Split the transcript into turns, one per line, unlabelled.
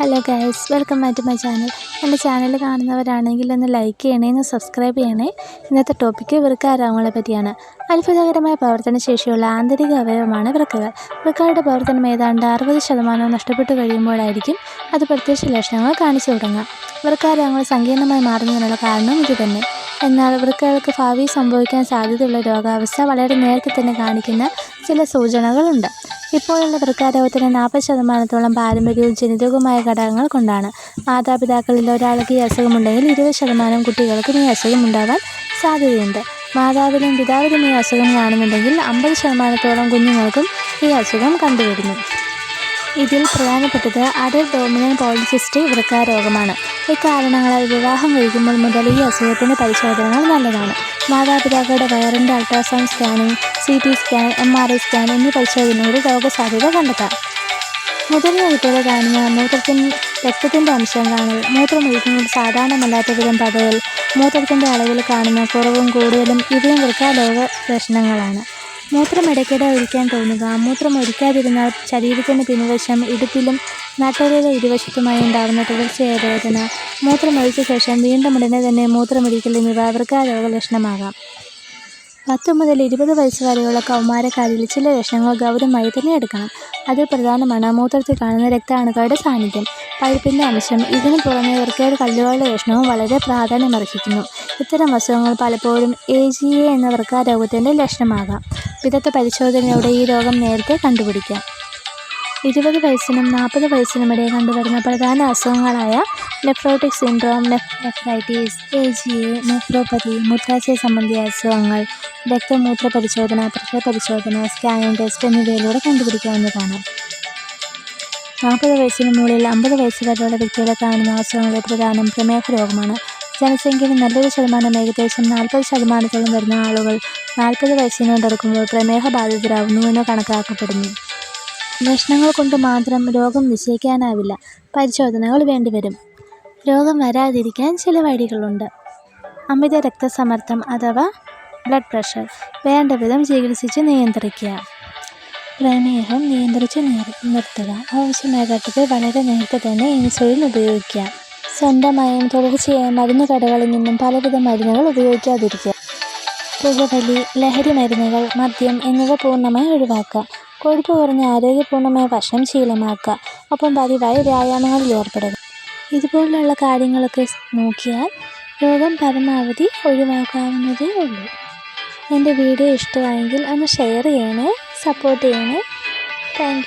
Hello guys welcome back to my channel എന്റെ channel കാണുന്നവരാണെങ്കിൽ ഒന്ന് ലൈക്ക് ചെയ്യണേ ഒന്ന് സബ്സ്ക്രൈബ് ചെയ്യണേ. ഇന്നത്തെ ടോപ്പിക്ക് വൃക്കാരോഗങ്ങളെ പറ്റിയാണ്. അത്ഭുതകരമായ പ്രവർത്തന ശേഷിയുള്ള ആന്തരിക അവയവമാണ് വൃക്കകൾ വൃക്കകളുടെ പ്രവർത്തനം ഏതാണ്ട് അറുപത് ശതമാനവും നഷ്ടപ്പെട്ടു കഴിയുമ്പോഴായിരിക്കും അത് പ്രത്യക്ഷ ലക്ഷണങ്ങൾ കാണിച്ചു തുടങ്ങുക. വൃക്കാരോഗങ്ങൾ സങ്കീർണമായി മാറുന്നതിനുള്ള കാരണം ഇതുതന്നെ. എന്നാൽ വൃക്കകൾക്ക് ഭാവിയിൽ സംഭവിക്കാൻ സാധ്യതയുള്ള രോഗാവസ്ഥ വളരെ നേരത്തെ തന്നെ കാണിക്കുന്ന ചില സൂചനകളുണ്ട്. ഇപ്പോഴുള്ള വൃക്കാരോഗത്തിന് നാൽപ്പത് ശതമാനത്തോളം പാരമ്പര്യവും ജനിതകവുമായ ഘടകങ്ങൾ കൊണ്ടാണ്. മാതാപിതാക്കളിൽ ഒരാൾക്ക് ഈ അസുഖമുണ്ടെങ്കിൽ ഇരുപത് ശതമാനം കുട്ടികൾക്കും ഈ അസുഖം ഉണ്ടാകാൻ സാധ്യതയുണ്ട്. മാതാവിലും പിതാവിലും ഈ അസുഖം കാണുന്നുണ്ടെങ്കിൽ അമ്പത് ശതമാനത്തോളം കുഞ്ഞുങ്ങൾക്കും ഈ അസുഖം കണ്ടുവരുന്നു. ഇതിൽ പ്രധാനപ്പെട്ടത് അഡർ ഡോമിനൻ പോളിസിസ്റ്റിക് വൃക്കാരോഗമാണ് ഇക്കാരണങ്ങളാൽ വിവാഹം കഴിക്കുമ്പോൾ മുതൽ ഈ അസുഖത്തിന്റെ പരിശോധനകൾ നല്ലതാണ്. മാതാപിതാക്കളുടെ വയറിന്റെ ultrasound scanning C T scan M R I scan എന്നീ പരിശോധനയുടെ രോഗസാധ്യത കണ്ടെത്താം. മുതിർന്ന കുട്ടികളെ കാണുന്ന മൂത്രത്തിൻ രക്തത്തിന്റെ അംശം കാണൽ മൂത്രമൊഴിക്കുന്നത് സാധാരണമല്ലാത്ത വിധം പതയൽ മൂത്രത്തിന്റെ അളവിൽ കാണുന്ന കുറവും കൂടുതലും ഇവയും വൃക്കാരോഗ ലക്ഷണങ്ങളാണ് മൂത്രം ഇടയ്ക്കിടെ ഒഴിക്കാൻ തോന്നുക. മൂത്രം ഒഴിക്കാതിരുന്നാൽ ശരീരത്തിന് പിൻവശം ഇടുപ്പിലും നട്ടലിലെ ഇരുവശത്തുമായി ഉണ്ടാകുന്ന തുടർച്ചയായ വേദന. മൂത്രമൊഴിച്ച ശേഷം വീണ്ടും ഉടനെ തന്നെ മൂത്രമൊഴിക്കൽ എന്നിവ വൃക്കാരോഗ ലക്ഷണമാകാം പത്ത് മുതൽ ഇരുപത് വയസ്സ് വരെയുള്ള കൗമാരക്കാരിൽ ചില ലക്ഷണങ്ങൾ ഗൗരവമായി തന്നെ എടുക്കണം. അതിൽ പ്രധാനമാണ് മൂത്രത്തിൽ കാണുന്ന രക്താണുക്കളുടെ സാന്നിധ്യം. പഴുപ്പിന്റെ അംശം ഇതിനു പുറമെ വൃക്കയുടെ കല്ലുകളുടെ ലക്ഷണവും വളരെ പ്രാധാന്യമർഹിക്കുന്നു. ഇത്തരം അസുഖങ്ങൾ പലപ്പോഴും എ ജി എ എന്ന വൃക്കാരോഗത്തിന്റെ ലക്ഷണമാകാം. വിദഗ്ധ പരിശോധനയോടെ ഈ രോഗം നേരത്തെ കണ്ടുപിടിക്കാം. ഇരുപത് വയസ്സിനും നാൽപ്പത് വയസ്സിനുമിടയിൽ കണ്ടുവരുന്ന പ്രധാന അസുഖങ്ങളായ nephrotic syndrome nephritis A G A nephropathy മൂത്രാശയ സംബന്ധിയ അസുഖങ്ങൾ രക്തമൂത്ര പരിശോധന പ്രഷർ പരിശോധന സ്കാൻ ടെസ്റ്റ് എന്നിവയിലൂടെ കണ്ടുപിടിക്കാവുന്നതാണ്. നാൽപ്പത് വയസ്സിന് മുകളിൽ അമ്പത് വയസ്സ് വരെയുള്ള വ്യക്തികളെ കാണുന്ന അസുഖങ്ങളിൽ പ്രധാനം പ്രമേഹ രോഗമാണ്. ജനസംഖ്യയിൽ നല്ലൊരു ശതമാനം ഏകദേശം നാൽപ്പത് ശതമാനത്തോളം വരുന്ന ആളുകൾ നാൽപ്പത് വയസ്സിനോടടുക്കുമ്പോൾ പ്രമേഹ ബാധിതരാകുന്നു എന്ന് കണക്കാക്കപ്പെടുന്നു. ലക്ഷണങ്ങൾ കൊണ്ട് മാത്രം രോഗം നിശ്ചയിക്കാനാവില്ല. പരിശോധനകൾ വേണ്ടിവരും. രോഗം വരാതിരിക്കാൻ ചില വഴികളുണ്ട്. അമിത രക്തസമ്മർദ്ദം അഥവാ ബ്ലഡ് പ്രഷർ വേണ്ട വിധം ചികിത്സിച്ച് നിയന്ത്രിക്കുക. പ്രമേഹം നിയന്ത്രിച്ച് നിർത്തുക. ആവശ്യമായ ഘട്ടത്തിൽ വളരെ നേരത്തെ തന്നെ ഇൻസുലിൻ ഉപയോഗിക്കുക. സ്വന്തമായും തുടർച്ചയായും മരുന്ന് കടകളിൽ നിന്നും പലവിധ മരുന്നുകൾ ഉപയോഗിക്കാതിരിക്കുക. പുകവലി ലഹരി മരുന്നുകൾ മദ്യം എന്നിവ പൂർണമായി ഒഴിവാക്കുക. കൊഴുപ്പ് കുറഞ്ഞ ആരോഗ്യപൂർണമായ ഭക്ഷണം ശീലമാക്കുക. ഒപ്പം പതിവായി വ്യായാമങ്ങളിൽ ഏർപ്പെടുക. ഇതുപോലുള്ള കാര്യങ്ങളൊക്കെ നോക്കിയാൽ രോഗം പരമാവധി ഒഴിവാക്കാവുന്നതേ ഉള്ളൂ. എന്റെ വീഡിയോ ഇഷ്ടമായെങ്കിൽ ഒന്ന് ഷെയർ ചെയ്യണേ സപ്പോർട്ട് ചെയ്യണേ. താങ്ക്